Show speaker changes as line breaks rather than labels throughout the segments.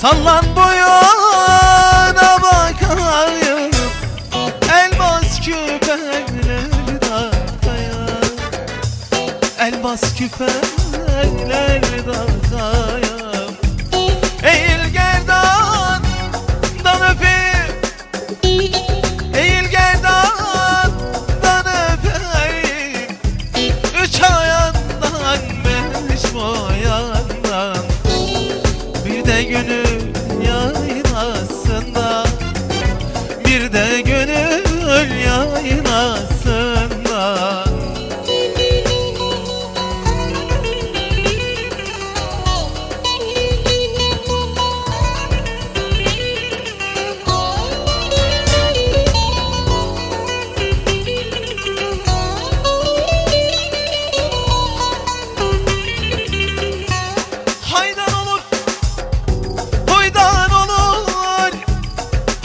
Sallan boyuna bakayım Elmas küpeler takaya Elmas küpeler takaya Eğil gerdan dan öpeyim. Eğil gerdan dan öpeyim. Üç ayandan beş boyandan Bir de günü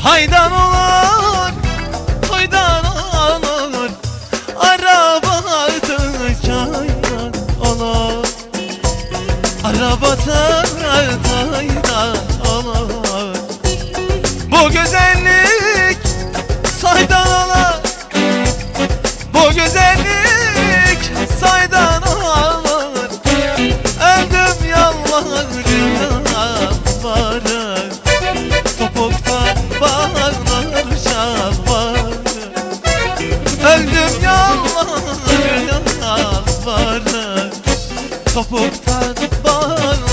Haydan olur Hoydan olur. Arabatı çaydan olur. Arabatı çaydan Topuktan şalvarım